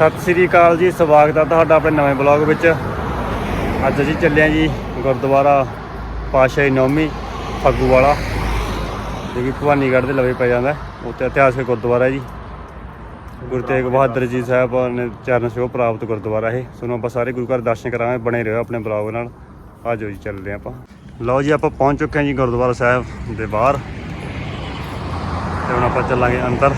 ਸਤਿ ਸ੍ਰੀ ਅਕਾਲ ਜੀ, ਸਵਾਗਤ ਹੈ ਤੁਹਾਡਾ ਆਪਣੇ ਨਵੇਂ ਬਲੌਗ ਵਿੱਚ। ਅੱਜ ਅਸੀਂ ਚੱਲੇ ਹਾਂ ਜੀ ਗੁਰਦੁਆਰਾ ਪਾਸ਼ਾਹੀ ਨੌਮੀ ਫੱਗੂ ਵਾਲਾ। ਜੋ ਕਿ ਭਵਾਨੀਗੜ੍ਹ ਦੇ ਲਵੇ ਪੈ ਜਾਂਦਾ, ਉੱਥੇ ਇਤਿਹਾਸਕ ਗੁਰਦੁਆਰਾ ਹੈ ਜੀ। ਗੁਰੂ ਤੇਗ ਬਹਾਦਰ ਜੀ ਸਾਹਿਬ ਨੇ ਚਰਨ ਛੋਹ ਪ੍ਰਾਪਤ ਗੁਰਦੁਆਰਾ ਇਹ। ਸੁਣੋ ਆਪਾਂ ਸਾਰੇ ਗੁਰੂ ਘਰ ਦਰਸ਼ਨ ਕਰਾਂਗੇ, ਬਣੇ ਰਹੋ ਆਪਣੇ ਬਲੌਗ ਨਾਲ। ਆ ਜਾਓ ਜੀ, ਚੱਲਦੇ ਹਾਂ ਆਪਾਂ। ਲਓ ਜੀ, ਆਪਾਂ ਪਹੁੰਚ ਚੁੱਕੇ ਹਾਂ ਜੀ ਗੁਰਦੁਆਰਾ ਸਾਹਿਬ ਦੇ ਬਾਹਰ। ਤੇ ਹੁਣ ਆਪਾਂ ਚੱਲਾਂਗੇ ਅੰਦਰ।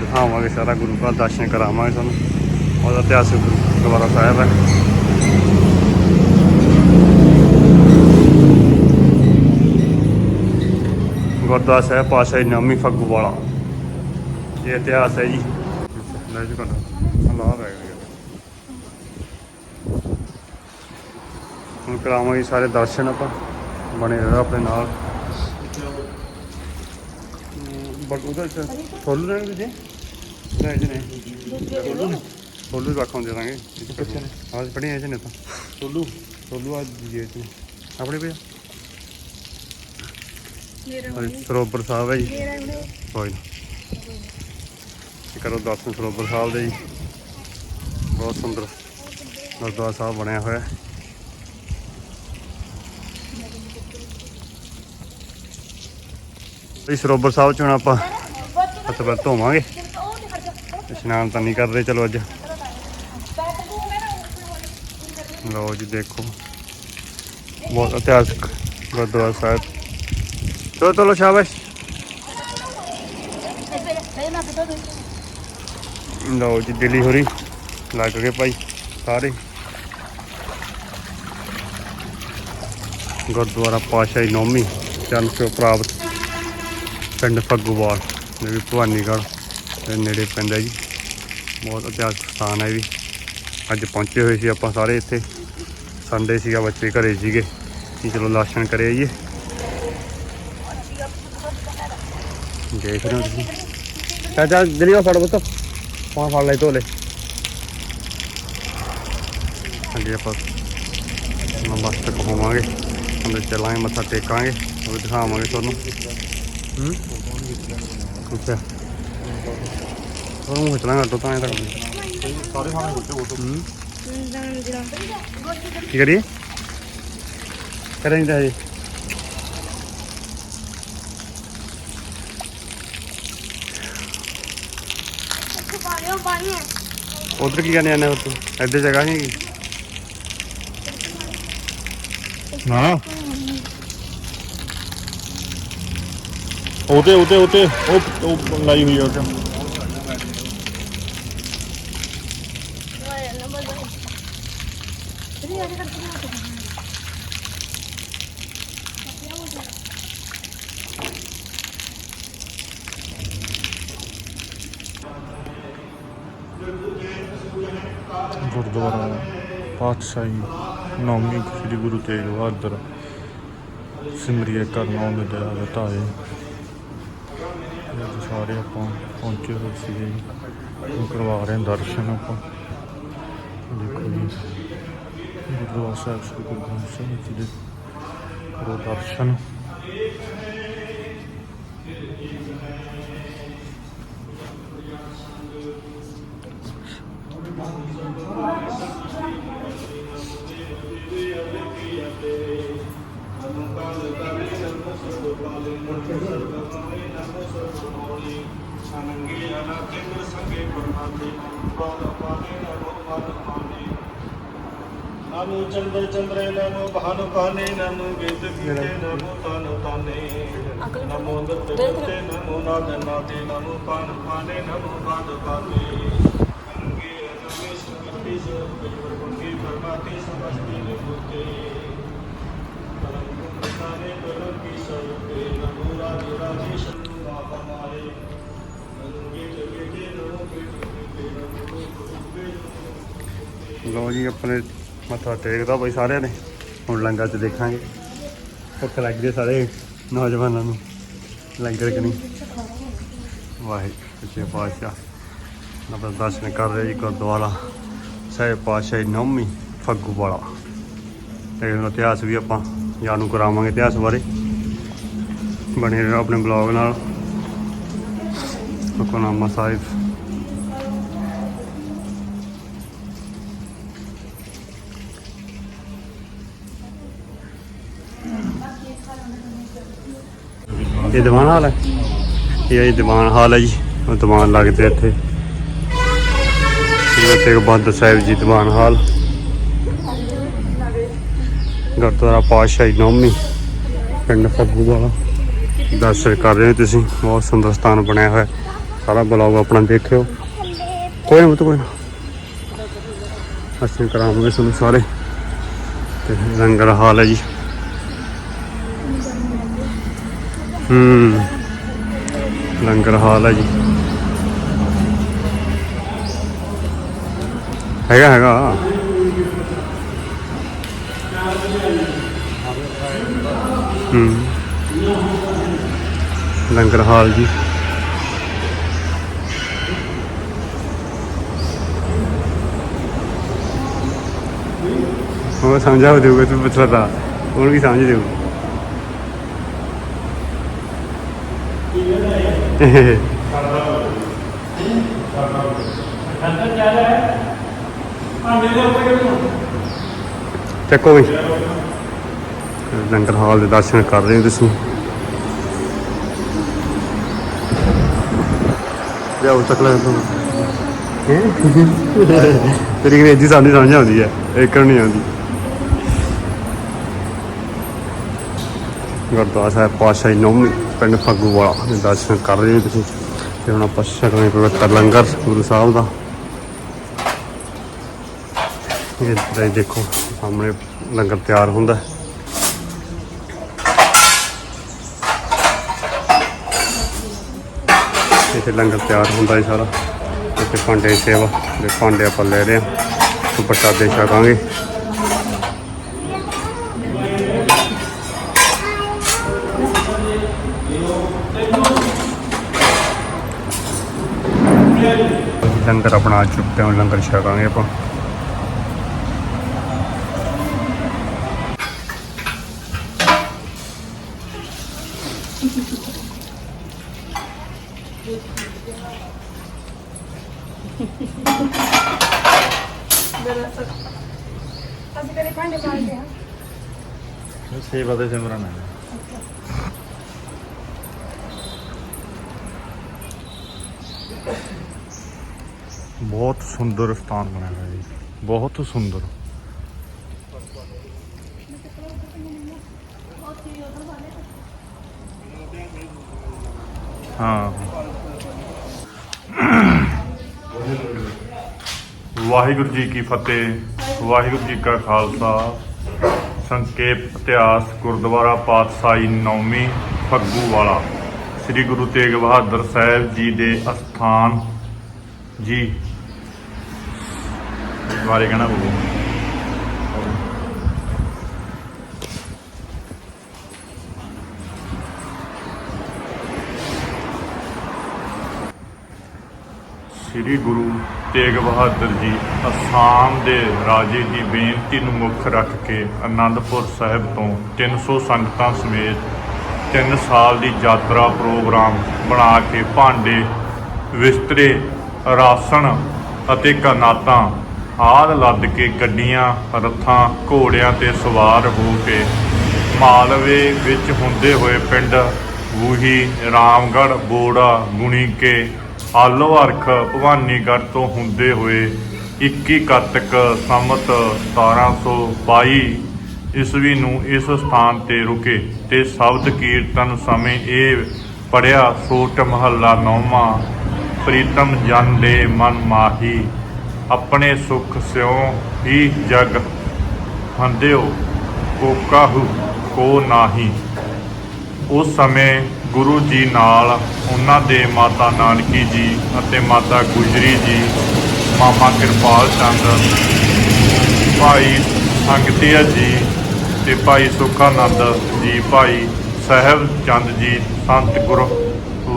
ਦਿਖਾਵਾਂਗੇ ਸਾਰਾ ਗੁਰੂ ਘਰ, ਦਰਸ਼ਨ ਕਰਾਵਾਂਗੇ ਤੁਹਾਨੂੰ। ਉਹਦਾ ਇਤਿਹਾਸਕ ਗੁਰਦੁਆਰਾ ਸਾਹਿਬ ਹੈ। ਗੁਰਦੁਆਰਾ ਸਾਹਿਬ ਪਾਸ਼ਾਹੀ ਨਾਮੀ ਫੱਗੂ ਵਾਲਾ। ਇਹ ਇਤਿਹਾਸ ਹੈ ਜੀ। ਲੈ ਜੀ ਕੋਲ ਅੱਲਾਹ ਰਹਿ ਗਿਆ। ਹੁਣ ਕਰਾਵਾਂਗੇ ਸਾਰੇ ਦਰਸ਼ਨ ਆਪਾਂ। ਬਣੇ ਰਹੋ ਆਪਣੇ ਨਾਲ। ਬਟ ਉਹਦਾ ਫੁੱਲ ਰਹਿਣ ਦੇ ਨਹੀਂ ਜੀ ਨਹੀਂ ਫੁੱਲ ਰੱਖਾਂ ਦੇ ਦਾਂਗੇ। ਕਿੱਥੇ ਨੇ। ਆਜ ਪੜੀਆਂ ਤਾਂ। ਸੋਲੂ। ਸੋਲੂ ਆ ਜੀ ਚ ਆਪਣੇ ਪਿਆ ਸਰੋਵਰ ਸਾਹਿਬ ਹੈ ਜੀ। ਕੋਈ ਨਾ। ਇਹ ਕਰੋ ਦਰਸ਼ਨ ਸਰੋਵਰ ਸਾਹਿਬ ਦੇ ਜੀ। ਬਹੁਤ ਸੁੰਦਰ ਗੁਰਦੁਆਰਾ ਸਾਹਿਬ ਬਣਿਆ ਹੋਇਆ। ਹੈ ਇਹ ਸਰੋਵਰ ਸਾਹਿਬ ਚ ਹੁਣ ਆਪਾਂ ਹੱਥ ਪੈਰ ਧੋਵਾਂਗੇ। ਇਸ਼ਨਾਨ ਤਾਂ ਨਹੀਂ ਕਰਦੇ ਚਲੋ ਅੱਜ। ਲਓ ਜੀ ਦੇਖੋ। ਬਹੁਤ ਇਤਿਹਾਸਕ ਗੁਰਦੁਆਰਾ ਸਾਹਿਬ। ਚਲੋ ਚਲੋ ਸ਼ਾਬਾਸ਼। ਲਓ ਜੀ, ਦਿੱਲੀ ਹੋਰੀ। ਲੱਗ ਗਏ ਭਾਈ ਸਾਰੇ। ਗੁਰਦੁਆਰਾ ਪਾਸ਼ਾਹੀ ਨੌਮੀ ਚਰਨ ਛੋਹ ਪ੍ਰਾਪਤ, ਪਿੰਡ ਫੱਗੂਵਾਲ ਜੋ ਵੀ ਭਵਾਨੀਗੜ੍ਹ ਦੇ ਨੇੜੇ ਪੈਂਦਾ ਜੀ। ਬਹੁਤ ਇਤਿਹਾਸਕ ਸਥਾਨ ਹੈ ਇਹ ਵੀ। ਅੱਜ ਪਹੁੰਚੇ ਹੋਏ ਸੀ ਆਪਾਂ ਸਾਰੇ ਇੱਥੇ। ਸੰਡੇ ਸੀਗਾ ਬੱਚੇ ਘਰੇ ਸੀਗੇ। ਕਿ ਚਲੋ ਦਰਸ਼ਨ ਕਰੇ ਆਈਏ। ਦੇਖ ਰਹੇ ਹੋ ਤੁਸੀਂ। ਚਾਚਾ ਦਲੀਆ ਫੜ ਬਤ ਪਾਂ ਫੜ ਲੈ ਧੋਲੇ ਅੱਗੇ ਆਪਾਂ ਨਮਸਤਕ ਹੋਵਾਂਗੇ। ਅੰਦਰ ਚੱਲਾਂਗੇ ਮੱਥਾ ਟੇਕਾਂਗੇ। ਉਹ ਦਿਖਾਵਾਂਗੇ ਤੁਹਾਨੂੰ। ਹੂੰ? ਅੱਛਾ। ਉਹਨੂੰ ਘੱਟੋ ਤਾਂ ਐਂ ਤੱਕ ਸਾਰੇ ਸਾਹਮਣੇ ਗੁੱਟੇ ਬੋਤੋ ਹੂੰ? ਕੀ ਕਰੀਏ? ਕਰਾਂਗੇ ਹਜੇ ਉਧਰ ਕੀ ਕਰਨੇ ਆਨੇ ਹੋ ਤੂੰ ਐਡੇ ਜਗ੍ਹਾ ਨਹੀਂ ਹੈਗੀ? ਨਾ। ਉਹਤੇ ਉਹਤੇ ਉਹਤੇ ਉਹ ਲਾਈ ਹੋਈ ਉਹ 'ਚ। ਗੁਰਦੁਆਰਾ ਪਾਤਸ਼ਾਹੀ ਨੌਮੀ ਸ੍ਰੀ ਗੁਰੂ ਤੇਗ ਬਹਾਦਰ ਸਿਮਰਿਆ ਕਰਨਾ ਦੇ ਦਿਆ ਬਤਾਏ ਅੱਜ ਸਾਰੇ ਆਪਾਂ ਪਹੁੰਚੇ ਹੋਏ ਸੀਗੇ ਉਹ ਕਰਵਾ ਰਹੇ ਦਰਸ਼ਨ ਆਪਾਂ। ਦੇਖੋ ਜੀ, ਗੁਰਦੁਆਰਾ ਸਾਹਿਬ ਸ੍ਰੀ ਗੁਰੂ ਗ੍ਰੰਥ ਸਾਹਿਬ ਜੀ ਦੇ ਕਰੋ ਦਰਸ਼ਨ। ਨਮੋ ਚੰਦਰ ਚੰਦਰੇ ਨਮੋ ਭਾਨੁ ਕਾਨੇ ਨਮੋ ਵੇਦ ਗੀਤੇ ਨਮੋ ਤਨ ਤਾਨੇ ਨਮੋ ਦਤ ਦਤੇ ਨਮੋ ਨਾਦ ਨਾਦੇ ਨਮੋ ਪਾਨ ਪਾਨੇ ਨਮੋ ਬਾਦ ਪਾਨੇ ਅੰਗੇ ਨਮੇ ਸੁਖੀ ਸੇ ਬਿਜਵਰ ਬੰਗੇ ਪਰਮਾਤੇ ਸਮਸਤੀ ਨਿਭੂਤੇ ਪਰਮ ਗੁਣਾਨੇ ਪਰਮ ਲਓ ਜੀ, ਆਪਣੇ ਮੱਥਾ ਟੇਕਦਾ ਬਈ ਸਾਰਿਆਂ ਨੇ। ਹੁਣ ਲੰਗਰ 'ਚ ਦੇਖਾਂਗੇ। ਭੁੱਖ ਲੱਗਦੀ ਹੈ ਸਾਰੇ ਨੌਜਵਾਨਾਂ ਨੂੰ। ਲੰਗਰ ਕਿ ਨਹੀਂ? ਵਾਹਿਗੁਰੂ ਸੱਚੇ ਪਾਤਸ਼ਾਹ। ਆਪਾਂ ਦਰਸ਼ਨ ਕਰ ਰਹੇ ਜੀ ਗੁਰਦੁਆਰਾ ਸਾਹਿਬ ਪਾਤਸ਼ਾਹੀ ਨੌਮੀ ਫੱਗੂ ਵਾਲਾ ਤੇ ਉਹਦਾ ਇਤਿਹਾਸ ਵੀ ਆਪਾਂ ਜਾਣੂ ਕਰਾਵਾਂਗੇ ਇਤਿਹਾਸ ਬਾਰੇ। ਬਣੇ ਰਹੋ ਆਪਣੇ ਬਲੌਗ ਨਾਲ। ਹੁਕਮਨਾਮਾ ਸਾਹਿਬ। ਇਹ ਦੀਵਾਨ ਹਾਲ ਹੈ? ਇਹ ਦੀਵਾਨ ਹਾਲ ਹੈ ਜੀ। ਉਹ ਦੀਵਾਨ ਲੱਗਦੇ ਇੱਥੇ। ਸ੍ਰੀ ਤੇਗ ਬਹਾਦਰ ਸਾਹਿਬ ਜੀ ਦੀਵਾਨ ਹਾਲ। ਗੁਰਦੁਆਰਾ ਪਾਤਸ਼ਾਹੀ ਨੌਮੀ, ਪਿੰਡ ਫੱਗੂ ਵਾਲਾ ਦਰਸ਼ਨ ਕਰ ਰਹੇ ਹੋ ਤੁਸੀਂ। ਬਹੁਤ ਸੁੰਦਰ ਸਥਾਨ ਬਣਿਆ ਹੋਇਆ। ਸਾਰਾ ਬਲੌਗ ਆਪਣਾ ਦੇਖਿਓ। ਕੋਈ ਨਾ ਕੋਈ ਅਸੀਂ ਕਰਾਵਾਂਗੇ ਤੁਹਾਨੂੰ ਸਾਰੇ। ਤੇ ਲੰਗਰ ਹਾਲ ਹੈ ਜੀ। ਹੂੰ। ਲੰਗਰ ਹਾਲ ਹੈ ਜੀ। ਹੈਗਾ ਹੈਗਾ। ਹੂੰ। ਲੰਗਰ ਹਾਲ ਜੀ। ਉਹ ਸਮਝਾ ਦੇਊਗਾ ਤੂੰ ਪੁੱਛ ਲਾ ਉਹ ਵੀ ਸਮਝ ਦੇਊ ਚੱਕੋ ਵੀ ਲੰਗਰ ਹਾਲ ਦੇ ਦਰਸ਼ਨ ਕਰ ਰਹੇ ਹੋ ਤੁਸੀਂ। ਜਾਓ ਤੱਕ ਤੇਰੀ ਅੰਗਰੇਜ਼ੀ ਸਾਨੂੰ ਸਮਝ ਆਉਂਦੀ ਹੈ। ਇੱਕ ਨੂੰ ਨਹੀਂ ਆਉਂਦੀ? ਗੁਰਦੁਆਰਾ ਸਾਹਿਬ ਪਾਤਸ਼ਾਹੀ ਨੌਮੀ ਪਿੰਡ ਫੱਗੂ ਵਾਲਾ ਦੇ ਦਰਸ਼ਨ ਕਰ ਰਹੇ ਹੋ ਤੁਸੀਂ ਤੇ ਹੁਣ ਆਪਾਂ ਛਕਣੇ ਪਵਿੱਤਰ ਲੰਗਰ ਗੁਰੂ ਸਾਹਿਬ ਦਾ। ਇਹ ਤੇ ਦੇਖੋ, ਸਾਹਮਣੇ ਲੰਗਰ ਤਿਆਰ ਹੁੰਦਾ। ਇੱਥੇ ਲੰਗਰ ਤਿਆਰ ਹੁੰਦਾ ਹੈ ਸਾਰਾ। ਇੱਥੇ ਭਾਂਡੇ ਦੀ ਸੇਵਾ ਦੇ ਭਾਂਡੇ ਆਪਾਂ ਲੈ ਰਹੇ ਹਾਂ ਤੇ ਪ੍ਰਸ਼ਾਦੇ ਛਕਾਂਗੇ। ਲੰਗਰ ਆਪਣਾ ਚੁੱਕਦੇ ਹਾਂ, ਲੰਗਰ ਛਕਾਂਗੇ ਆਪਾਂ। ਅਸੀਂ ਕਦੇ ਭਾਂਡੇ ਮਾਰਦੇ ਹਾਂ ਸੇਵਾ ਦੇ ਸਿਮਰਨ ਹੈ। ਬਹੁਤ ਸੁੰਦਰ ਸਥਾਨ ਬਣਿਆ ਹੋਇਆ ਜੀ। ਬਹੁਤ ਸੁੰਦਰ। ਹਾਂ। ਵਾਹਿਗੁਰੂ ਜੀ ਕੀ ਫਤਿਹ, ਵਾਹਿਗੁਰੂ ਜੀ ਕਾ ਖਾਲਸਾ। ਸੰਖੇਪ ਇਤਿਹਾਸ, ਗੁਰਦੁਆਰਾ ਪਾਤਸ਼ਾਹੀ ਨੌਮੀ ਫੱਗੂ ਵਾਲਾ। ਸ੍ਰੀ ਗੁਰੂ ਤੇਗ ਬਹਾਦਰ ਸਾਹਿਬ ਜੀ ਦੇ ਅਸਥਾਨ। ਜੀ ਬਾਰੇ ਕਹਿਣਾ ਬੋਲੋ ਸ੍ਰੀ ਗੁਰੂ ਤੇਗ ਬਹਾਦਰ ਜੀ ਅਸਾਮ ਦੇ ਰਾਜੇ ਦੀ ਬੇਨਤੀ ਨੂੰ ਮੁੱਖ ਰੱਖ ਕੇ ਅਨੰਦਪੁਰ ਸਾਹਿਬ ਤੋਂ 300 ਸੰਗਤਾਂ ਸਮੇਤ 3 ਸਾਲ ਦੀ ਯਾਤਰਾ ਪ੍ਰੋਗਰਾਮ ਬਣਾ ਕੇ ਭਾਂਡੇ ਵਿਸਤਰੇ ਰਾਸ਼ਨ ਅਤੇ ਕਨਾਤਾਂ ਆਦਿ ਲੱਦ ਕੇ ਗੱਡੀਆਂ, ਰੱਥਾਂ, ਘੋੜਿਆਂ ਤੇ ਸਵਾਰ ਹੋ ਕੇ ਮਾਲਵੇ ਵਿੱਚ ਹੁੰਦੇ ਹੋਏ ਪਿੰਡ ਵੂਹੀ, ਰਾਮਗੜ੍ਹ, ਬੋੜਾ ਗੁਣੀਕੇ ਆਲੋ ਅਰਖ ਭਵਾਨੀਗੜ੍ਹ ਤੋਂ ਹੁੰਦੇ ਹੋਏ 21 ਕੱਤਕ ਸੰਮਤ 1722 ਈਸਵੀ ਨੂੰ ਇਸ ਸਥਾਨ ਤੇ ਰੁਕੇ ਤੇ ਸ਼ਬਦ ਕੀਰਤਨ ਸਮੇਂ ਇਹ ਪੜਿਆ ਸੋਟ ਮਹੱਲਾ ਨੌਵਾਂ, ਪ੍ਰੀਤਮ ਜਨ ਦੇ ਮਨ ਮਾਹੀ। ਆਪਣੇ ਸੁਖ ਸਿਉ ਹੀ ਜਗ ਹੰਦਿਓ, ਕੋ ਕਾਹੂ, ਕੋ ਨਾਹੀ। ਉਸ ਸਮੇਂ ਗੁਰੂ ਜੀ ਨਾਲ ਉਹਨਾਂ ਦੇ ਮਾਤਾ ਨਾਨਕੀ ਜੀ ਅਤੇ ਮਾਤਾ ਗੁਜਰੀ ਜੀ, ਮਾਮਾ ਕਿਰਪਾਲ ਚੰਦ, ਭਾਈ ਸੰਗਤੀਆ ਜੀ ਤੇ ਭਾਈ ਸੁਖਾਨੰਦ ਜੀ, ਭਾਈ ਸਹਿਬ ਚੰਦ ਜੀ, ਸੰਤ ਗੁਰੂ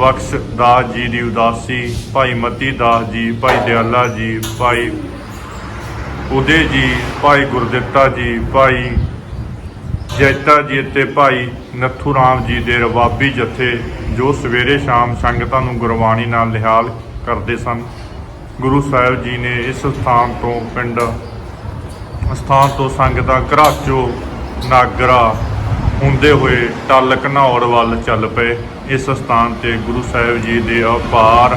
ਬਖਸ਼ ਦਾਸ ਜੀ ਦੀ ਉਦਾਸੀ, ਭਾਈ ਮਤੀ ਦਾਸ ਜੀ, ਭਾਈ ਦਿਆਲਾ ਜੀ, ਭਾਈ ਉਦੇ ਜੀ, ਭਾਈ ਗੁਰਦਿੱਤਾ ਜੀ, ਭਾਈ ਜੈਤਾ ਜੀ ਅਤੇ ਭਾਈ ਨੱਥੂ ਰਾਮ ਜੀ ਦੇ ਰਵਾਬੀ ਜਥੇ ਜੋ ਸਵੇਰੇ ਸ਼ਾਮ ਸੰਗਤਾਂ ਨੂੰ ਗੁਰਬਾਣੀ ਨਾਲ ਨਿਹਾਲ ਕਰਦੇ ਸਨ। ਗੁਰੂ ਸਾਹਿਬ ਜੀ ਨੇ ਇਸ ਸਥਾਨ ਤੋਂ ਪਿੰਡ, ਸਥਾਨ ਤੋਂ ਸੰਗਤਾਂ ਘਰਾਚੋ, ਨਾਗਰਾ ਹੁੰਦੇ ਹੋਏ ਟੱਲ ਘਨੌਰ ਵੱਲ ਚੱਲ ਪਏ। ਇਸ ਸਥਾਨ ਤੇ ਗੁਰੂ ਸਾਹਿਬ ਜੀ ਦੇ ਅਪਾਰ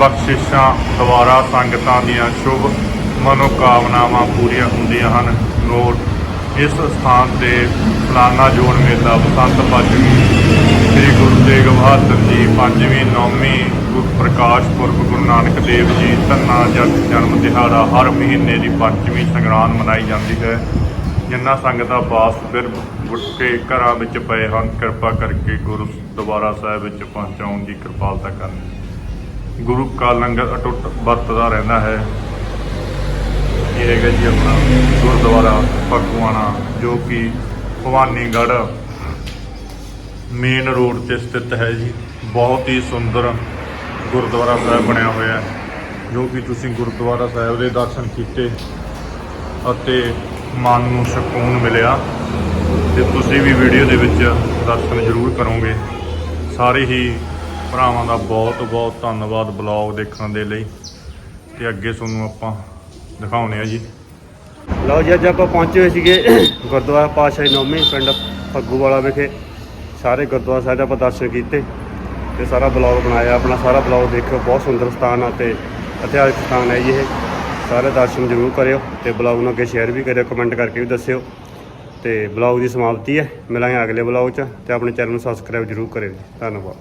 ਬਖਸ਼ਿਸ਼ਾਂ, ਦੁਆਰਾ ਸੰਗਤਾਂ ਦੀਆਂ ਸ਼ੁਭ ਮਨੋਕਾਮਨਾਵਾਂ ਪੂਰੀਆਂ ਹੁੰਦੀਆਂ ਹਨ। ਨੋਟ, ਇਸ ਸਥਾਨ ਤੇ ਫਲਾਨਾ ਜੋੜ ਮੇਲਾ ਬਸੰਤ ਪੰਚਮੀ, ਸ੍ਰੀ ਗੁਰੂ ਤੇਗ ਬਹਾਦਰ ਜੀ ਪੰਜਵੀਂ, ਨੌਵੀਂ ਗੁਰ ਪ੍ਰਕਾਸ਼ ਪੁਰਬ, ਗੁਰੂ ਨਾਨਕ ਦੇਵ ਜੀ ਧੰਨਾ ਜਨ ਜਨਮ ਦਿਹਾੜਾ ਹਰ ਮਹੀਨੇ ਦੀ ਪੰਜਵੀਂ ਸੰਗਰਾਂਦ ਮਨਾਈ ਜਾਂਦੀ ਹੈ। ਜਿਨ੍ਹਾਂ ਸੰਗਤਾਂ ਬਾਸ ਫਿਰ ਉੱਠ ਕੇ ਘਰਾਂ ਵਿੱਚ ਪਏ ਹਨ, ਕਿਰਪਾ ਕਰਕੇ ਗੁਰੂ ਦੁਆਰਾ ਸਾਹਿਬ ਵਿੱਚ ਪਹੁੰਚਾਉਣ ਦੀ ਕਿਰਪਾਲਤਾ ਕਰਨ। ਗੁਰੂ ਕਾ ਲੰਗਰ ਅਟੁੱਟ ਵਰਤਦਾ ਰਹਿੰਦਾ ਹੈ। ਇਹ ਹੈਗਾ ਜੀ ਆਪਣਾ ਗੁਰਦੁਆਰਾ ਫਗਵਾਣਾ ਜੋ ਕਿ ਭਵਾਨੀਗੜ੍ਹ ਮੇਨ ਰੋਡ ਤੇ ਸਥਿਤ ਹੈ ਜੀ। ਬਹੁਤ ਹੀ ਸੁੰਦਰ ਗੁਰਦੁਆਰਾ ਸਾਹਿਬ ਬਣਿਆ ਹੋਇਆ ਹੈ, ਜੋ ਕਿ ਤੁਸੀਂ ਗੁਰਦੁਆਰਾ ਸਾਹਿਬ ਦੇ ਦਰਸ਼ਨ ਕੀਤੇ ਅਤੇ ਮਨ ਨੂੰ ਸਕੂਨ ਮਿਲਿਆ ਤੇ ਤੁਸੀਂ ਵੀ ਵੀਡੀਓ ਦੇ ਵਿੱਚ ਦਰਸ਼ਨ ਜ਼ਰੂਰ ਕਰੋਗੇ। ਸਾਰੇ ਹੀ ਭਰਾਵਾਂ ਦਾ ਬਹੁਤ ਬਹੁਤ ਧੰਨਵਾਦ ਬਲੌਗ ਦੇਖਣ ਦੇ ਲਈ। ਤੇ ਅੱਗੇ ਤੁਹਾਨੂੰ ਆਪਾਂ ਦਿਖਾਉਣੇ ਆ ਜੀ। ਲਓ ਜੀ, ਅੱਜ ਆਪਾਂ ਪਹੁੰਚੇ ਹੋਏ ਸੀਗੇ ਗੁਰਦੁਆਰਾ ਪਾਤਸ਼ਾਹੀ ਨੌਮੀ ਪਿੰਡ ਫੱਗੂਵਾਲਾ ਵਿਖੇ। ਸਾਰੇ ਗੁਰਦੁਆਰਾ ਸਾਹਿਬ ਆਪਾਂ ਦਰਸ਼ਨ ਕੀਤੇ ਤੇ ਸਾਰਾ ਬਲੌਗ ਬਣਾਇਆ। ਆਪਣਾ ਸਾਰਾ ਬਲੌਗ ਦੇਖਿਓ। ਬਹੁਤ ਸੁੰਦਰ ਸਥਾਨ ਆ ਤੇ ਇਤਿਹਾਸਕ ਸਥਾਨ ਹੈ ਜੀ ਇਹ। ਸਾਰੇ ਦਰਸ਼ਨ ਜ਼ਰੂਰ ਕਰਿਓ ਤੇ ਬਲੌਗ ਨੂੰ ਅੱਗੇ ਸ਼ੇਅਰ ਵੀ ਕਰਿਓ ਕਮੈਂਟ ਕਰਕੇ ਵੀ ਦੱਸਿਓ। ਤੇ ਬਲੌਗ ਦੀ ਸਮਾਪਤੀ ਹੈ। ਮਿਲਾਂਗੇ ਅਗਲੇ ਬਲੌਗ 'ਚ ਤੇ ਆਪਣੇ ਚੈਨਲ ਨੂੰ ਸਬਸਕ੍ਰਾਈਬ ਜ਼ਰੂਰ ਕਰਿਓ ਜੀ। ਧੰਨਵਾਦ।